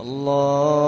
الله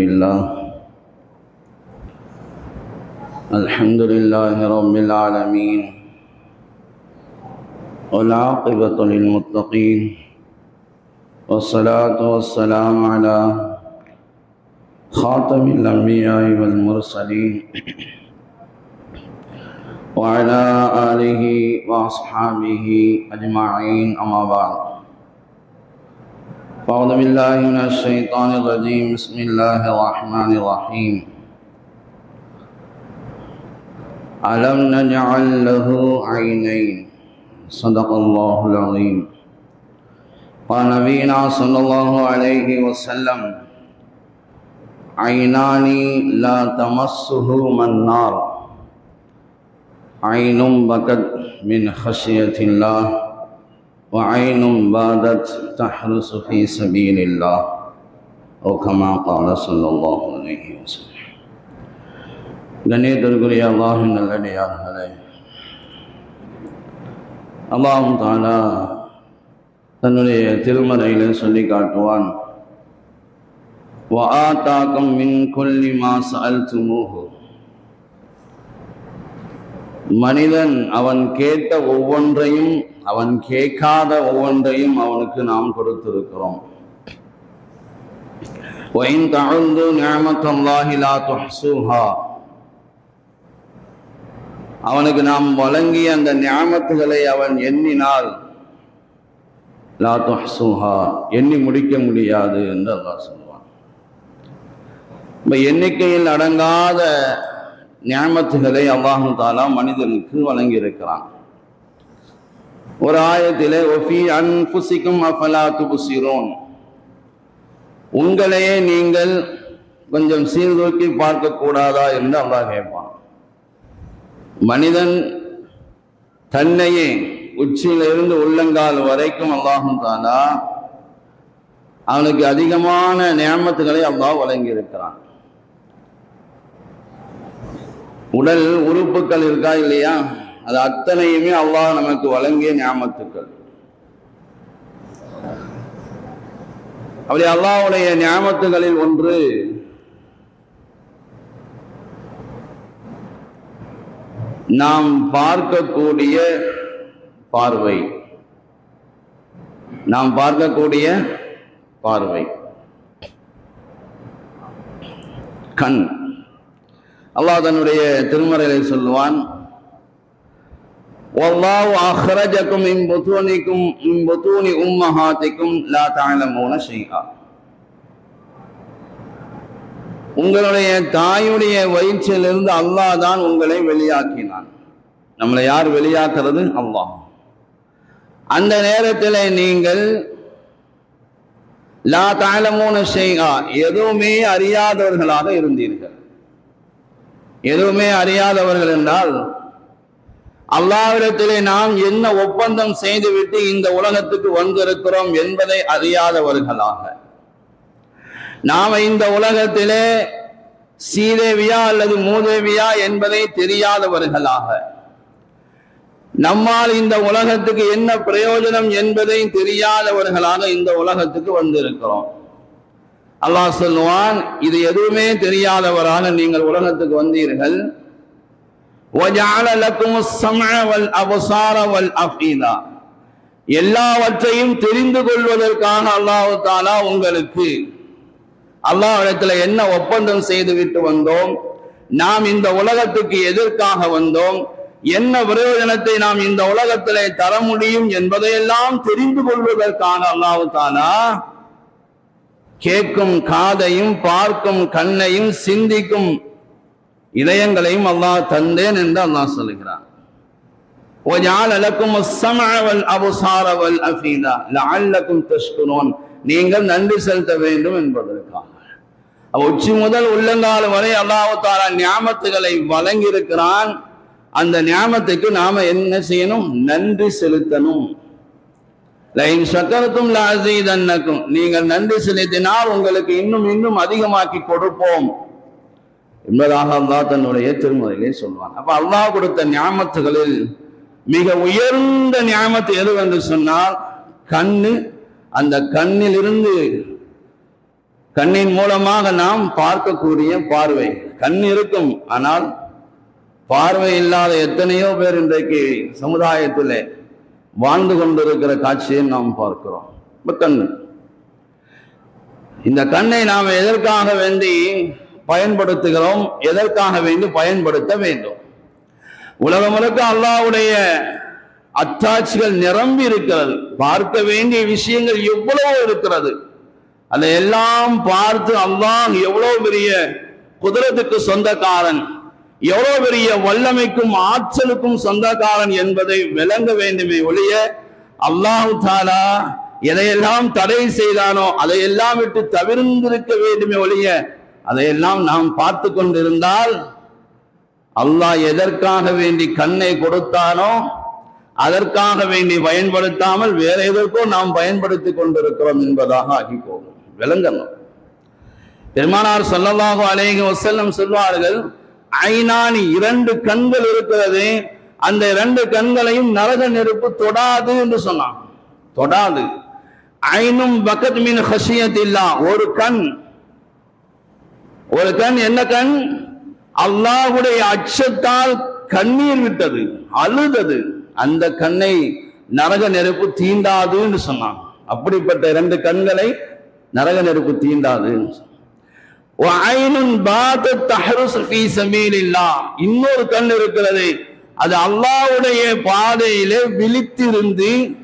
لله الحمد لله رب العالمين والعاقبة للمتقين والصلاة والسلام على خاتم الأنبياء والمرسلين وعلى آله وأصحابه أجمعين أما بعد۔ أعوذ بالله من الشيطان الرجيم. بسم الله الرحمن الرحيم. ألم نجعل له عينين؟ صدق الله العظيم. قال نبينا صلى الله عليه وسلم عينان لا تمسهما النار عين بكت من خشية الله. وعين بادت تحرس في سبيل الله أو كما قال صلى الله عليه وسلم கண்ணியத்திற்குரிய அல்லாஹின் நல்லடியார்களே அல்லாஹும் தாலா தன்னுடைய திருமறையில் சொல்லி காட்டுவான் வஆத்தாக்கும் மின் கொல்லி மா சஅல்துமூஹு மனிதன் அவன் கேட்ட ஒவ்வொன்றையும் அவன் கேட்காத ஒவ்வொன்றையும் அவனுக்கு நாம் கொடுத்திருக்கிறோம் وَإِن تَعُدُّوا نِعْمَةَ اللَّهِ لَا تُحْصُوهَا அவனுக்கு நாம் வழங்கிய அந்த ஞாபகத்துகளை அவன் எண்ணினால் லா துஹ்சுஹா எண்ணி முடிக்க முடியாது என்று அல்லாஹ் சொல்லுவான் இப்ப எண்ணிக்கையில் அடங்காத ஞாபகத்துகளை அல்லாஹு தாலா மனிதனுக்கு வழங்கியிருக்கிறான். ஒரு ஆயத்திலே ஒஃபி அன்புசிக்கும் அஃபலா துபுசிரோன் உங்களையே நீங்கள் கொஞ்சம் சீர்தூக்கி பார்க்க கூடாதா என்று அல்லாஹ் கேட்பான். மனிதன் தன்னையே உச்சியிலிருந்து உள்ளங்கால் வரைக்கும் அல்லாஹும் தாலா அவனுக்கு அதிகமான நியமத்துகளை அல்லாஹ் வழங்கியிருக்கிறான் இருக்கிறான் உடல் உறுப்புகள் இருக்கா இல்லையா? அது அத்தனையுமே அல்லாஹ் நமக்கு வழங்கிய ஞாபகத்துக்கள் அப்படி அல்லாவுடைய ஞாபகத்துகளில் ஒன்று நாம் பார்க்கக்கூடிய பார்வை. நாம் பார்க்கக்கூடிய பார்வை. கண். அல்லாஹ் தன்னுடைய திருமறையை சொல்லுவான் والله أخرجكم من بطونكم من بطون أمهاتكم لا تعلمون شيئا உங்களுடைய தாயுடைய வயிற்றிலிருந்து அல்லாஹ் தான் உங்களை வெளியாக்கினான் நம்மளை யார் வெளியாக்குறது அல்லாஹ் அந்த நேரத்தில் நீங்கள் லா தாளமூன ஷெய்கா எதுவுமே அறியாதவர்களாக இருந்தீர்கள் எதுவுமே அறியாதவர்கள் என்றால் அல்லாவிடத்திலே நாம் என்ன ஒப்பந்தம் செய்துவிட்டு இந்த உலகத்துக்கு வந்திருக்கிறோம் என்பதை அறியாதவர்களாக. நாம இந்த உலகத்திலே சீதேவியா அல்லது மூதேவியா என்பதை தெரியாதவர்களாக. நம்மால் இந்த உலகத்துக்கு என்ன பிரயோஜனம் என்பதை தெரியாதவர்களாக இந்த உலகத்துக்கு வந்திருக்கிறோம். அல்லாஹ் சொல்லுவான் இது எதுவுமே தெரியாதவரான நீங்கள் உலகத்துக்கு வந்தீர்கள். எல்லாவற்றையும் தெரிந்து கொள்வதற்கான அல்லாஹு தாலா உங்களுக்கு. அல்லாஹிடத்துல என்ன ஒப்பந்தம் செய்து விட்டு வந்தோம்? நாம் இந்த உலகத்துக்கு எதற்காக வந்தோம்? என்ன பிரயோஜனத்தை நாம் இந்த உலகத்திலே தர முடியும் என்பதையெல்லாம் தெரிந்து கொள்வதற்கான அல்லாஹு தானா கேட்கும் காதையும் பார்க்கும் கண்ணையும் சிந்திக்கும் இதயங்களையும் அல்லாஹ் தந்தேன் என்று அல்லாஹ் சொல்லுகிறான். நீங்கள் நன்றி செலுத்த வேண்டும் என்பதற்காக. உச்சி முதல் உள்ளங்கால வரை அல்லாஹால ஞாபத்துகளை வழங்கியிருக்கிறான். அந்த ஞாபகத்துக்கு நாம என்ன செய்யணும்? நன்றி செலுத்தணும். லைன் சக்கரத்தும் லாசீதன்னக்கும். நீங்கள் நன்றி செலுத்தினால் உங்களுக்கு இன்னும் இன்னும் அதிகமாக்கி கொடுப்போம். என்பதாக அல்லாஹ் தன்னுடைய திருமுறையிலே சொல்வான். அப்ப அல்லாஹ் கொடுத்த ஞாமத்துகளில் மிக உயர்ந்த ஞாபகத்து எது என்று சொன்னால் கண்ணு. அந்த கண்ணிலிருந்து கண்ணின் மூலமாக நாம் பார்க்கக்கூடிய பார்வை. கண் இருக்கும் ஆனால் பார்வை இல்லாத எத்தனையோ பேர் இன்றைக்கு சமுதாயத்திலே வாழ்ந்து கொண்டிருக்கிற காட்சியை நாம் பார்க்கிறோம். கண் இந்த கண்ணை நாம் எதற்காக வேண்டி பயன்படுத்துகிறோம்? எதற்காக வேண்டி பயன்படுத்த வேண்டும்? உலகம் முழுக்க அல்லாஹ்வுடைய அத்தாட்சிகள் நிரம்பி இருக்கிறது. பார்க்க வேண்டிய விஷயங்கள் எவ்வளவோ இருக்கிறது. அதை எல்லாம் பார்த்து அல்லாஹ் எவ்வளவு பெரிய குதிரத்துக்கு சொந்தக்காரன் எவ்வளவு பெரிய வல்லமைக்கும் ஆற்றலுக்கும் சொந்தக்காரன் என்பதை விளங்க வேண்டுமே ஒழிய அல்லாஹு தாலா எதையெல்லாம் தடை செய்தானோ அதையெல்லாம் விட்டு தவிர்ந்திருக்க வேண்டுமே ஒழிய அதையெல்லாம் நாம் பார்த்து கொண்டிருந்தால் அல்லாஹ் எதற்காக வேண்டி கண்ணை கொடுத்தானோ அதற்காக வேண்டி பயன்படுத்தாமல் வேற எதற்கோ நாம் பயன்படுத்தி கொண்டிருக்கிறோம் என்பதாக ஆகி போகும் விளங்கணும். பெருமானார் சொல்லலாக அநேக வஸல்லம் சொல்வார்கள் ஐநானி இரண்டு கண்கள் இருக்கிறது. அந்த இரண்டு கண்களையும் நரக நெருப்பு தொடாது என்று சொன்னான். தொடாது. ஐனும் பக்கத் மீன் ஹசியத் இல்லா ஒரு கண். ஒரு கண் என்ன கண்? அல்லாஹ்வுடைய அச்சத்தால் கண்ணீர் விட்டது அழுதது. அந்த கண்ணை நரக நெருப்பு தீண்டாதுன்னு சொன்னான். அப்படிப்பட்ட இரண்டு கண்களை நரக நெருப்பு தீண்டாதுன்னு இன்னொரு கண் இருக்கிறது. அது அல்லாவுடைய பாதையிலே விழித்திருந்து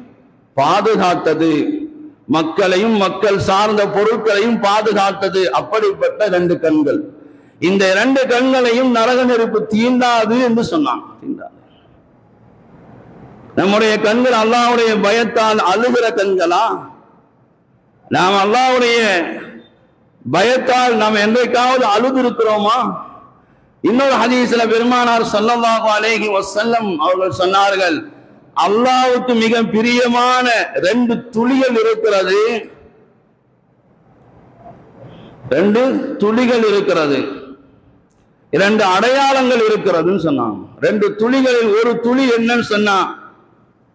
பாதுகாத்தது. மக்களையும் மக்கள் சார்ந்த பொருட்களையும் பாதுகாத்தது. அப்படிப்பட்ட ரெண்டு கண்கள். இந்த இரண்டு கண்களையும் நரக நெருப்பு தீண்டாது என்று சொன்னான். தீண்டாது. நம்முடைய கண்கள் அல்லாவுடைய பயத்தால் அழுகிற கண்களா? நாம் அல்லாவுடைய பயத்தால் நாம் என்றைக்காவது அழுது இருக்கிறோமா இன்னொரு ஹதீஸ்ல பெருமானார் ஸல்லல்லாஹு அலேஹி வசல்லம் அவர்கள் சொன்னார்கள் அல்லாவுக்கு மிக பிரியமான ரெண்டு துளிகள் இருக்கிறது. ரெண்டு துளிகள் இருக்கிறது. இரண்டு அடையாளங்கள் இருக்கிறதுன்னு சொன்னாங்க. ரெண்டு துளிகளில் ஒரு துளி என்னன்னு சொன்னா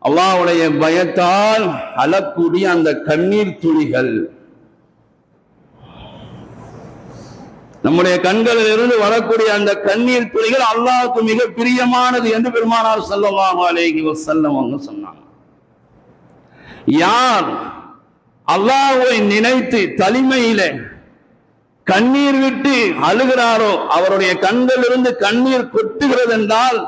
அல்லாவுடைய பயத்தால் அழக்கூடிய அந்த கண்ணீர் துளிகள். நம்முடைய கண்களில் இருந்து வரக்கூடிய அந்த கண்ணீர் துளிகள் அல்லாவுக்கு மிக பிரியமானது என்று பெருமானார் ஸல்லல்லாஹு அலைஹி செல்லவாங்க அவங்க சொன்னாங்க. யார் அல்லாவை நினைத்து தனிமையிலே கண்ணீர் விட்டு அழுகிறாரோ அவருடைய கண்களிலிருந்து கண்ணீர் கொட்டுகிறது என்றால்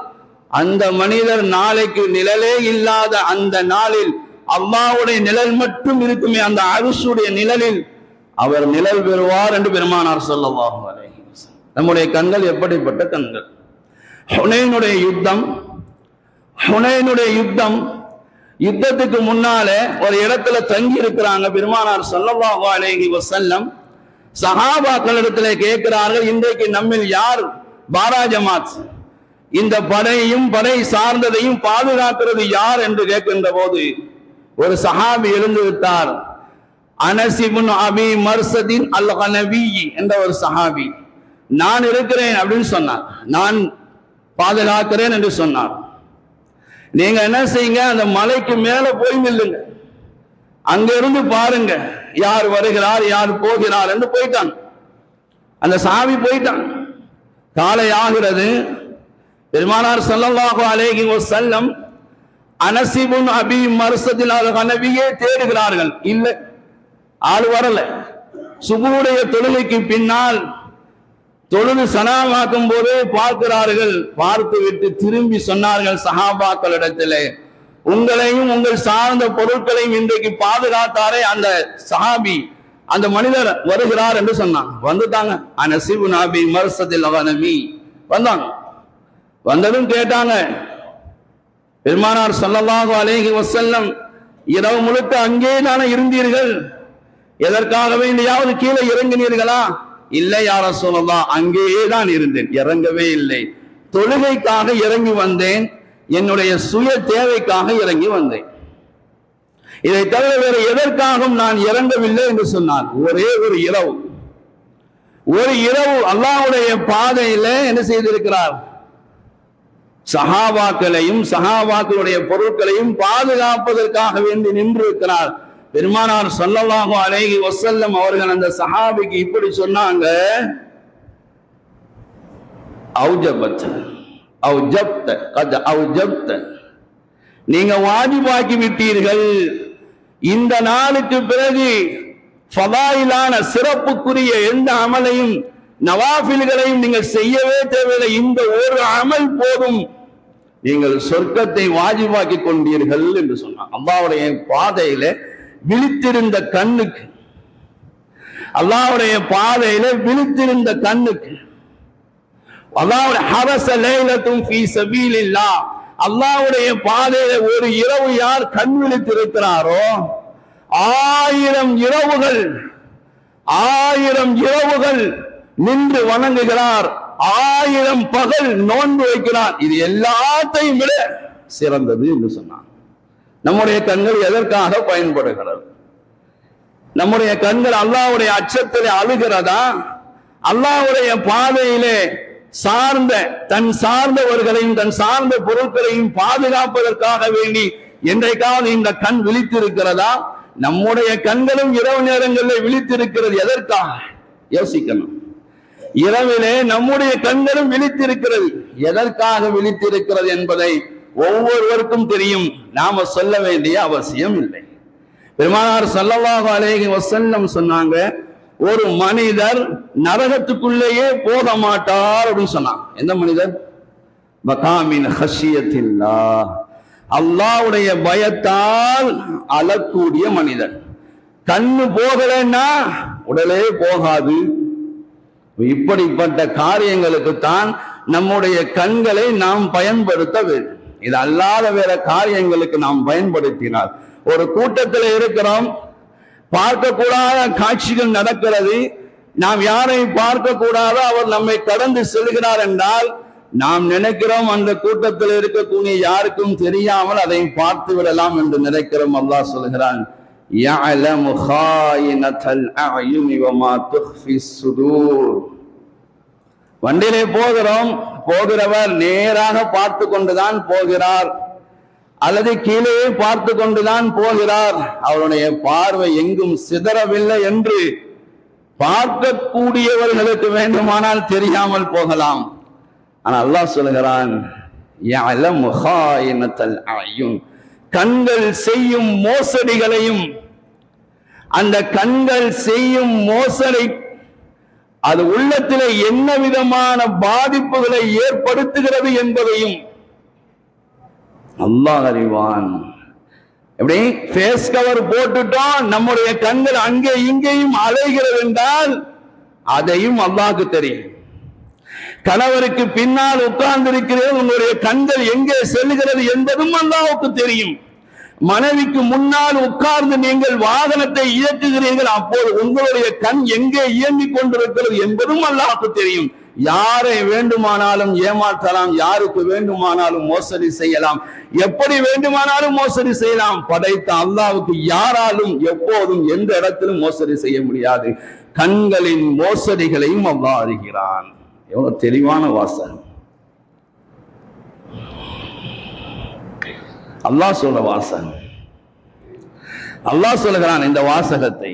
அந்த மனிதர் நாளைக்கு நிழலே இல்லாத அந்த நாளில் அல்லாவுடைய நிழல் மட்டும் இருக்குமே அந்த அரசுடைய நிழலில் அவர் நிழல் பெறுவார் என்று பெருமானார் ஸல்லல்லாஹு நம்முடைய கண்கள் எப்படிப்பட்ட கண்கள்? ஹுனைனுடைய யுத்தம் ஹுனைனுடைய யுத்தம் யுத்தத்துக்கு முன்னாலே ஒரு இடத்துல தங்கி இருக்கிறாங்க பெருமானார் ஸல்லல்லாஹு அலைஹி வஸல்லம். சஹாபாக்களிடத்துல கேட்கிறார்கள் இன்றைக்கு நம்மில் யார் பாராஜமாத்? இந்த படையையும் படை சார்ந்ததையும் பாதுகாக்கிறது யார்? என்று கேட்கின்ற போது ஒரு சஹாபி எழுந்து விட்டார். அனசிபுன் அபி மர்சதின் அல் கனவி என்ற ஒரு சஹாபி. நான் இருக்கிறேன் அப்படின்னு சொன்னார். நான் பாதுகாக்கிறேன் என்று சொன்னார். நீங்க என்ன செய்யுங்க? அந்த மலைக்கு மேல போய் நில்லுங்க. அங்கிருந்து பாருங்க. யார் வருகிறார் யார் போகிறார் என்று போயிட்டாங்க. அந்த சாமி போயிட்டான் காலை ஆகிறது. பெருமானார் செல்லவாக அலேகி ஒரு செல்லம் அனசிபுன் அபி மர்சதில் கனவியே தேடுகிறார்கள். இல்லை. ஆள் வரல. சுபுடைய தொழுகைக்கு பின்னால் தொழுது சனாமாக்கும் போது பார்க்கிறார்கள். பார்த்து விட்டு திரும்பி சொன்னார்கள் சஹாபாக்களிடத்திலே உங்களையும் உங்கள் சார்ந்த பொருட்களையும் இன்றைக்கு பாதுகாத்தாரே அந்த சஹாபி. அந்த மனிதர் வருகிறார் என்று சொன்னாங்க வந்துட்டாங்க. அனசிபு நாபி மர்சதில் அவனமி வந்தாங்க. வந்ததும் கேட்டாங்க பெருமானார் சொல்லலாக அலேஹி வசல்லம் இரவு முழுக்க அங்கே தானே இருந்தீர்கள்? எதற்காக வேண்டியாவது கீழே இறங்கினீர்களா? இல்லை யார சொல்லலாம் அங்கேயே தான் இருந்தேன். இறங்கவே இல்லை. தொழுகைக்காக இறங்கி வந்தேன். என்னுடைய சுய தேவைக்காக இறங்கி வந்தேன். இதை தவிர வேறு எதற்காகவும் நான் இறங்கவில்லை என்று சொன்னார் ஒரே ஒரு இரவு. ஒரு இரவு அல்லாஹ்வுடைய பாதையில என்ன செய்திருக்கிறார்? சகாவாக்களையும் சகாவாக்களுடைய பொருட்களையும் பாதுகாப்பதற்காக வேண்டி நின்று இருக்கிறார் பெருமானார் ஸல்லல்லாஹு அழகி ஒசல்லம் அவர்கள் அந்த சஹாபிக்கு இப்படி சொன்னாங்க. நீங்க வாஜிபாக்கி விட்டீர்கள். இந்த நாளுக்கு பிறகு ஃபதாயிலான சிறப்புக்குரிய எந்த அமலையும் நவாஃபில்களையும் நீங்கள் செய்யவே தேவையில்லை. இந்த ஒரு அமல் போதும். நீங்கள் சொர்க்கத்தை வாஜிபாக்கி கொண்டீர்கள் என்று சொன்னார் அல்லாவுடைய பாதையில விழித்திருந்த கண்ணுக்கு. அல்லாவுடைய பாதையில விழித்திருந்த கண்ணுக்கு. அல்லாவுடைய ஹரச லேலத்தும் ஃபீ அல்லாவுடைய பாதையில ஒரு இரவு யார் கண் விழித்திருக்கிறாரோ ஆயிரம் இரவுகள் ஆயிரம் இரவுகள் நின்று வணங்குகிறார். ஆயிரம் பகல் நோன்பு வைக்கிறார். இது எல்லாத்தையும் விட சிறந்தது என்று சொன்னார் நம்முடைய கண்கள் எதற்காக பயன்படுகிறது? நம்முடைய கண்கள் அல்லாவுடைய அச்சத்தில் அழுகிறதா? அல்லாவுடைய பாதையிலே சார்ந்த தன் சார்ந்தவர்களையும் தன் சார்ந்த பொருட்களையும் பாதுகாப்பதற்காக வேண்டி என்றைக்காவது இந்த கண் விழித்திருக்கிறதா? நம்முடைய கண்களும் இரவு நேரங்களில் விழித்திருக்கிறது எதற்காக? யோசிக்கணும். இரவிலே நம்முடைய கண்களும் விழித்திருக்கிறது. எதற்காக விழித்திருக்கிறது என்பதை ஒவ்வொருவருக்கும் தெரியும். நாம சொல்ல வேண்டிய அவசியம் இல்லை. பெருமானார் ஸல்லல்லாஹு அலைஹி வசல்லம் சொன்னாங்க ஒரு மனிதர் நரகத்துக்குள்ளேயே போக மாட்டார் அப்படின்னு சொன்னாங்க. எந்த மனிதர்? மகாமின் ஹஷியத்தில்லா அல்லாவுடைய பயத்தால் அழக்கூடிய மனிதன் கண்ணு போகலைன்னா உடலே போகாது. இப்படிப்பட்ட காரியங்களுக்கு தான் நம்முடைய கண்களை நாம் பயன்படுத்த வேண்டும். இது அல்லாத வேற காரியங்களுக்கு நாம் பயன்படுத்தினால் ஒரு கூட்டத்தில் இருக்கிறோம் பார்க்கக்கூடாத காட்சிகள் நடக்கிறது நாம் யாரை பார்க்க கூடாதோ அவர் நம்மை கடந்து செல்கிறார் என்றால் நாம் நினைக்கிறோம் அந்த கூட்டத்தில் இருக்கக்கூடிய யாருக்கும் தெரியாமல் அதை பார்த்து விடலாம் என்று நினைக்கிறோம் அல்லாஹ் சொல்கிறான் يعلم خائنة الأعين وما تخفي الصدور வண்டியிலே போகிறோம் போகிறவர் நேராக பார்த்து கொண்டுதான் போகிறார். அல்லது கீழே பார்த்து கொண்டுதான் போகிறார். அவருடைய பார்வை எங்கும் சிதறவில்லை என்று பார்க்கக்கூடியவர்களுக்கு வேண்டுமானால் தெரியாமல் போகலாம். ஆனால் அல்லாஹ் சொல்லுகிறான் கண்கள் செய்யும் மோசடிகளையும் அந்த கண்கள் செய்யும் மோசடி அது உள்ளத்திலே என்ன விதமான பாதிப்புகளை ஏற்படுத்துகிறது என்பதையும் அல்லாஹ் அறிவான். எப்படி? ஃபேஸ் கவர் போட்டுட்டோம் நம்முடைய கண்கள் அங்கே இங்கேயும் அலைகிறது என்றால் அதையும் அல்லாஹுக்கு தெரியும். கணவருக்கு பின்னால் உட்கார்ந்திருக்கிறது உங்களுடைய கண்கள் எங்கே செல்கிறது என்பதும் அல்லாவுக்கு தெரியும். மனைவிக்கு முன்னால் உட்கார்ந்து நீங்கள் வாகனத்தை இயக்குகிறீர்கள் அப்போது உங்களுடைய கண் எங்கே இயங்கிக் கொண்டிருக்கிறது என்பதும் அல்லாஹ் தெரியும். யாரை வேண்டுமானாலும் ஏமாற்றலாம் யாருக்கு வேண்டுமானாலும் மோசடி செய்யலாம். எப்படி வேண்டுமானாலும் மோசடி செய்யலாம் படைத்த அல்லாவுக்கு யாராலும் எப்போதும் எந்த இடத்திலும் மோசடி செய்ய முடியாது. கண்களின் மோசடிகளையும் அல்லாஹ் அறிகிறான். எவ்வளவு தெளிவான வாசகம். அல்லாஹ் சொல்ற வாசகம். அல்லாஹ் சொல்லுகிறான் இந்த வாசகத்தை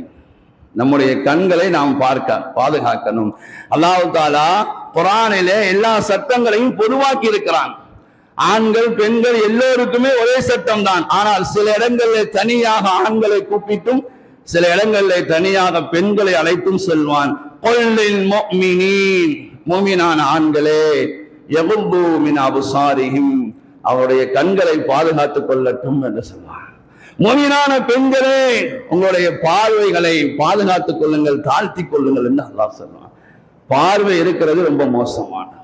நம்முடைய கண்களை நாம் பார்க்க பாதுகாக்கணும். அல்லாஹ் தாலா குரானிலே எல்லா சட்டங்களையும் பொதுவாக்கி இருக்கிறான். ஆண்கள் பெண்கள் எல்லோருக்குமே ஒரே சட்டம் தான் ஆனால் சில இடங்களில் தனியாக ஆண்களை கூப்பிட்டும் சில இடங்களில் தனியாக பெண்களை அழைத்தும் செல்வான். மோமினான ஆண்களே எகுந்து மின் அபுசாரிஹிம். அவருடைய கண்களை பாதுகாத்துக் கொள்ளட்டும் என்று சொல்வார் மூமினான பெண்களே உங்களுடைய பார்வைகளை பாதுகாத்துக் கொள்ளுங்கள் தாழ்த்திக் கொள்ளுங்கள் என்று அல்லா சொல்றான் பார்வை இருக்கிறது ரொம்ப மோசமானது.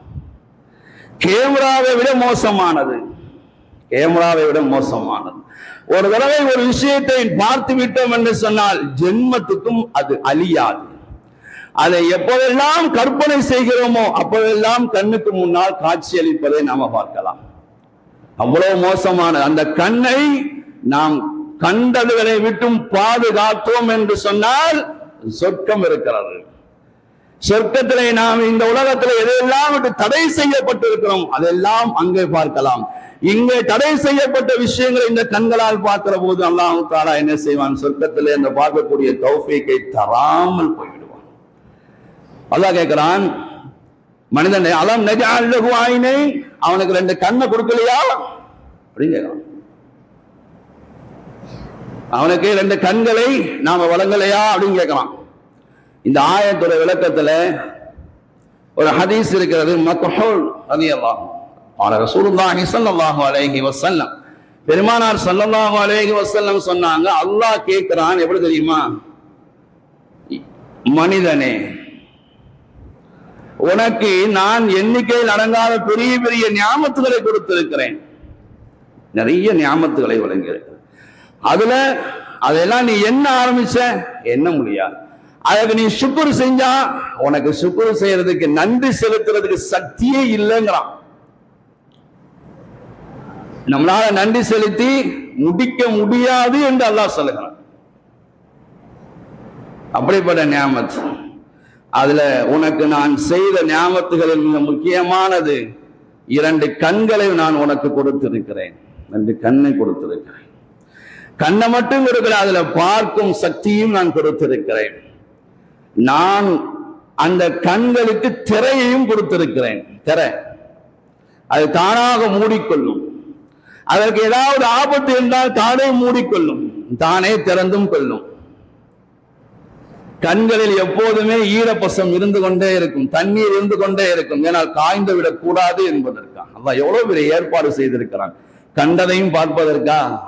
கேமராவை விட மோசமானது. கேமராவை விட மோசமானது. ஒரு தடவை ஒரு விஷயத்தை பார்த்து விட்டோம் என்று சொன்னால் ஜென்மத்துக்கும் அது அழியாது. அதை எப்போதெல்லாம் கற்பனை செய்கிறோமோ அப்போதெல்லாம் கண்ணுக்கு முன்னால் காட்சியளிப்பதை நாம பார்க்கலாம். அவ்வளவு மோசமான அந்த கண்ணை நாம் கண்டதுகளை விட்டும் பாதுகாத்தோம் என்று சொன்னால் சொர்க்கம் இருக்கிறது. சொர்க்கத்திலே நாம் இந்த உலகத்தில் எதையெல்லாம் விட்டு தடை செய்யப்பட்டிருக்கிறோம் அதெல்லாம் அங்கே பார்க்கலாம். இங்கே தடை செய்யப்பட்ட விஷயங்களை இந்த கண்களால் பார்க்கிற போது அல்லாஹ் தாலா என்ன செய்வான்? சொர்க்கத்திலே அந்த பார்க்கக்கூடிய தௌஃபீக்கை தராமல் போய்விடுவான். அல்லாஹ் கேட்கிறான் மனிதன் அலம் நெஜ ஆயினை? அவனுக்கு ரெண்டு கண்ணை கொடுக்கலையா? அப்படின்னு அவனுக்கு ரெண்டு கண்களை நாம வழங்கலையா? அப்படின்னு கேட்கலாம் இந்த ஆயத்துடைய விளக்கத்துல ஒரு ஹதீஸ் இருக்கிறது மக்ஹூல் ரலியல்லாஹு அன்ஹு. ரசூலுல்லாஹி ஸல்லல்லாஹு அலைஹி வசல்லம் பெருமானார் ஸல்லல்லாஹு அலைஹி வசல்லம் சொன்னாங்க அல்லாஹ் கேட்கிறான் எப்படி தெரியுமா? மனிதனே உனக்கு நான் எண்ணிக்கையில் அடங்காத பெரிய பெரிய ஞாபகத்துகளை கொடுத்திருக்கிறேன். நிறைய ஞாபகத்துகளை வழங்கியிருக்கிறேன் அதுல அதெல்லாம் நீ என்ன ஆரம்பிச்ச? என்ன முடியாது அதுக்கு நீ சுக்குர் செஞ்சா உனக்கு சுக்குர் செய்யறதுக்கு நன்றி செலுத்துறதுக்கு சக்தியே இல்லைங்கிறான். நம்மளால நன்றி செலுத்தி முடிக்க முடியாது என்று அல்லாஹ் சொல்லுகிறான். அப்படிப்பட்ட ஞாபகத் அதுல உனக்கு நான் செய்த ஞாபகத்துகளில் மிக முக்கியமானது இரண்டு கண்களை நான் உனக்கு கொடுத்திருக்கிறேன். ரெண்டு கண்ணை கொடுத்திருக்கிறேன். கண்ணை மட்டும் கொடுக்கல அதுல பார்க்கும் சக்தியும் நான் கொடுத்திருக்கிறேன். நான் அந்த கண்களுக்கு திரையையும் கொடுத்திருக்கிறேன். திரை அது தானாக மூடிக்கொள்ளும். அதற்கு ஏதாவது ஆபத்து இருந்தால் தானே மூடிக்கொள்ளும். தானே திறந்தும் கொள்ளும். கண்களில் எப்போதுமே ஈரப்பசம் இருந்து கொண்டே இருக்கும் தண்ணீர் இருந்து கொண்டே இருக்கும். ஏனால் காய்ந்து விடக்கூடாது என்பதற்கா என்பதற்காக. அல்லாஹ் எவ்வளவு பெரிய ஏற்பாடு செய்திருக்கிறான். கண்டதையும் பார்ப்பதற்கா?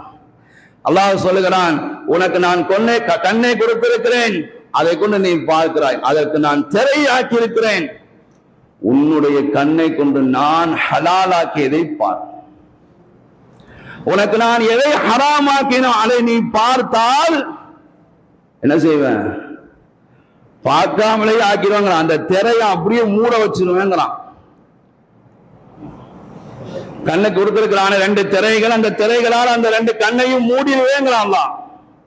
அல்லாஹ் சொல்லுகிறான் உனக்கு நான் கொன்னை க- கண்ணை கொடுத்திருக்கிறேன் அதை கொண்டு நீ பார்க்கிறாய். அதற்கு நான் திரையாக்கி இருக்கிறேன் உன்னுடைய கண்ணை கொண்டு நான் ஹலாலாக்கியதை பார். உனக்கு நான் எதை ஹராமாக்கினோ அதை நீ பார்த்தால் என்ன செய்வேன்? பார்க்காமலே ஆக்கிடுவாங்க அந்த திரையை அப்படியே மூட வச்சிருவேங்கிறான் கண்ணுக்கு கொடுத்திருக்கிறான ரெண்டு திரைகள் அந்த திரைகளால் அந்த ரெண்டு கண்ணையும் மூடிடுவேங்கிறான் தான்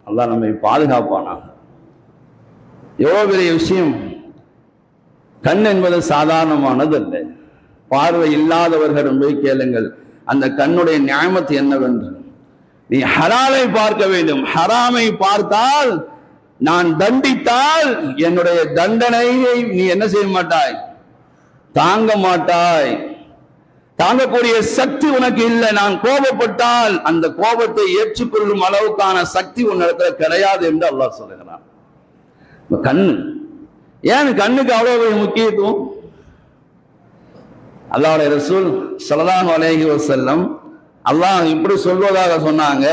அல்லாஹ் நம்மை பாதுகாப்பானா? எவ்வளவு பெரிய விஷயம் கண் என்பது சாதாரணமானது அல்ல பார்வை இல்லாதவர்களும் போய் கேளுங்கள். அந்த கண்ணுடைய நியாமத்து என்னவென்று. நீ ஹராலை பார்க்க வேண்டும். ஹராமை பார்த்தால் நான் தண்டித்தால் என்னுடைய தண்டனையை நீ என்ன செய்ய மாட்டாய்? தாங்க மாட்டாய். தாங்கக்கூடிய சக்தி உனக்கு இல்லை. நான் கோபப்பட்டால் அந்த கோபத்தை ஏற்றுக்கொள்ளும் அளவுக்கான சக்தி உன்னிடத்துல கிடையாது என்று அல்லாஹ் சொல்லுகிறான். கண்ணு. ஏன் கண்ணுக்கு அவ்வளவு முக்கியத்துவம்? அல்லாவுடைய ரசூல் சலதான் அலைஹி செல்லம் அல்லாஹ் இப்படி சொல்வதாக சொன்னாங்க.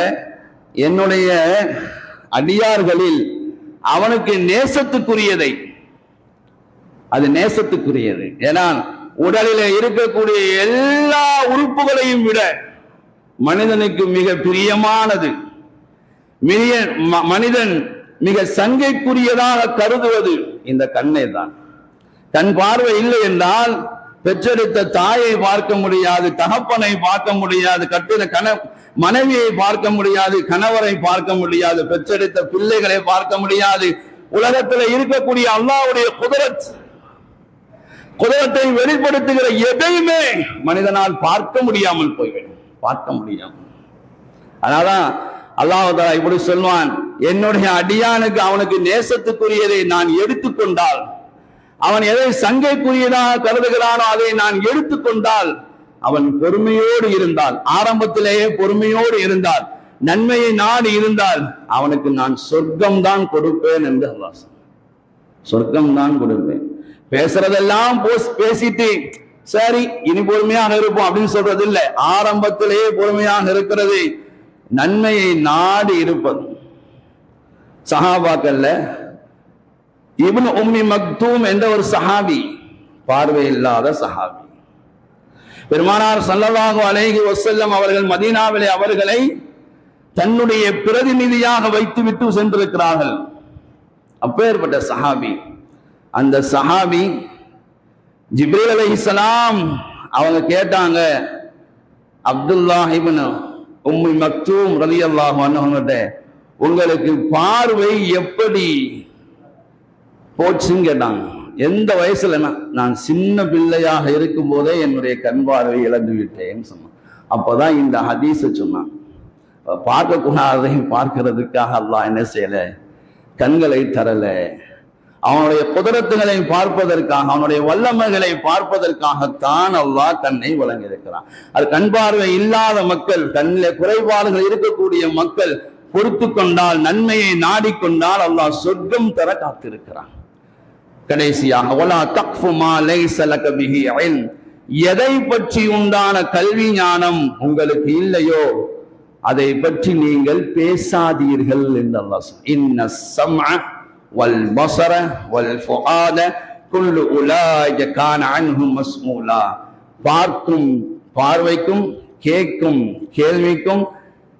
என்னுடைய அடியார்களில் அவனுக்கு நேசத்துக்குரியதை. அது நேசத்துக்குரியது. ஏன்னா உடலில் இருக்கக்கூடிய எல்லா உறுப்புகளையும் விட மனிதனுக்கு மிக பிரியமானது. ம- மனிதன் மிக சங்கைக்குரியதாக கருதுவது இந்த கண்ணை தான். கண் பார்வை இல்லை என்றால் பெற்றெடுத்த தாயை பார்க்க முடியாது தகப்பனை பார்க்க முடியாது கட்டின கண மனைவியை பார்க்க முடியாது கணவரை பார்க்க முடியாது பெற்றெடுத்த பிள்ளைகளை பார்க்க முடியாது. உலகத்தில் இருக்கக்கூடிய அல்லாவுடைய குதிரத் குதிரத்தை வெளிப்படுத்துகிற எதையுமே மனிதனால் பார்க்க முடியாமல் போய்விடும். பார்க்க முடியாமல். அதனால்தான் அல்லாஹ் இப்படி சொல்வான் என்னுடைய அடியானுக்கு அவனுக்கு நேசத்துக்குரியதை நான் எடுத்துக்கொண்டால் அவன் எதை சங்கைக்குரியதாக கருதுகிறானோ அதை நான் எடுத்துக்கொண்டால் அவன் பொறுமையோடு இருந்தால் ஆரம்பத்திலேயே பொறுமையோடு இருந்தால் நன்மையை நாடி இருந்தால் அவனுக்கு நான் சொர்க்கம் தான் கொடுப்பேன் என்று அல்லாஹ் சொர்க்கம் தான் கொடுப்பேன். பேசுறதெல்லாம் போஸ் பேசிட்டு சரி இனி பொறுமையாக இருப்போம் அப்படின்னு சொல்றது இல்லை ஆரம்பத்திலேயே பொறுமையாக இருக்கிறது. நன்மையை நாடி இருப்பது. சகாபாக்கல்ல இவன் உம்மி மக்தூம் என்ற ஒரு சஹாபி பார்வை இல்லாத சஹாபி. பெருமானார் ஸல்லல்லாஹு அலைஹி வஸல்லம் அவர்கள் மதீனாவிலே அவர்களை தன்னுடைய பிரதிநிதியாக வைத்துவிட்டு சென்றிருக்கிறார்கள். அப்பேற்பட்ட சஹாபி. அந்த சஹாபி ஜிப்ரீல் அலைஹிஸ்ஸலாம் அவங்க கேட்டாங்க அப்துல்லா இப்னு உம்மி மக்தூம் ரலி அல்லாஹ் உங்களுக்கு பார்வை எப்படி? போச்சுன்னு கேட்டாங்க எந்த வயசுல நான் சின்ன பிள்ளையாக இருக்கும் போதே என்னுடைய கண் பார்வை இழந்து விட்டேன்னு சொன்னான். அப்போதான் இந்த ஹதீஸ சொன்னான். பார்க்கக்கூடாதை பார்க்கிறதுக்காக அல்லாஹ் என்ன செய்யல? கண்களை தரல. அவனுடைய குதிரத்துகளை பார்ப்பதற்காக அவனுடைய வல்லமைகளை பார்ப்பதற்காகத்தான் அல்லாஹ் கண்ணை வழங்கியிருக்கிறான். அது கண் பார்வை இல்லாத மக்கள் கண்ணில் குறைபாடுகள் இருக்கக்கூடிய மக்கள் பொறுத்து கொண்டால் நன்மையை நாடிக்கொண்டால் அல்லாஹ் சொர்க்கம் தர காத்திருக்கிறான். கடைசியாக ஒலா தக்ஃபு மா பிஹி இல்ம். எதை பற்றி உண்டான கல்வி ஞானம் உங்களுக்கு இல்லையோ அதை பற்றி நீங்கள் பேசாதீர்கள் என்று அல்லாஹ் இன்ன சம்அ வல் பஸர வல் ஃபுஆத குல்லு உலாய கான அன்ஹு மஸ்மூலா பார்க்கும் பார்வைக்கும் கேட்கும் கேள்விக்கும்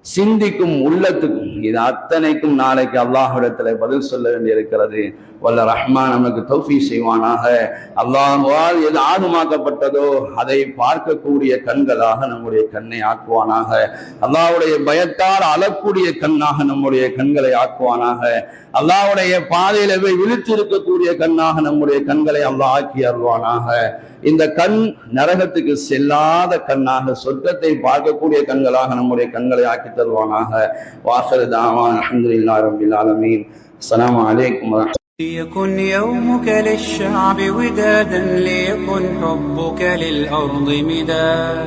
சிந்திக்கும் உள்ளத்துக்கும் இது அத்தனைக்கும் நாளைக்கு அல்லாஹிடத்தில் பதில் சொல்ல வேண்டியிருக்கிறது. வல்ல ரஹ்மான் நமக்கு தௌஃபி செய்வானாக. அல்லாஹால் எது ஆர்வமாக்கப்பட்டதோ அதை பார்க்கக்கூடிய கண்களாக நம்முடைய கண்ணை ஆக்குவானாக. அல்லாவுடைய பயத்தால் அழக்கூடிய கண்ணாக நம்முடைய கண்களை ஆக்குவானாக. அல்லாஹ்வுடைய பாதையில போய் விழித்திருக்கக்கூடிய கண்ணாக நம்முடைய கண்களை அல்லாஹ் ஆக்கி அருள்வானாக. இந்த கண் நரகத்துக்கு செல்லாத கண்ணாக சொர்க்கத்தை பார்க்கக்கூடிய கண்களாக நம்முடைய கண்களை ஆக்கி தருவானாக. வாசல் தாவான் அஹமதுல்லா ரபில் ஆலமீன். அஸ்ஸலாமு வலைக்கம் ليكن يومك للشعب ودادا ليكن حبك للأرض مداد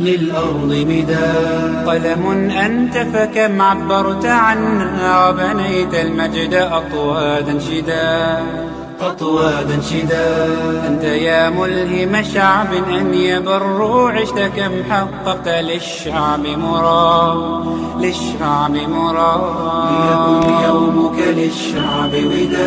للأرض مداد قلم أنت فكم عبرت عنا وبنيت المجد أطوادا شداد أطوادا شداد أنت يا ملهم شعب أن يبروا عشت كم حققت للشعب مراد للشعب مراد ليكن يومك للشعب وداد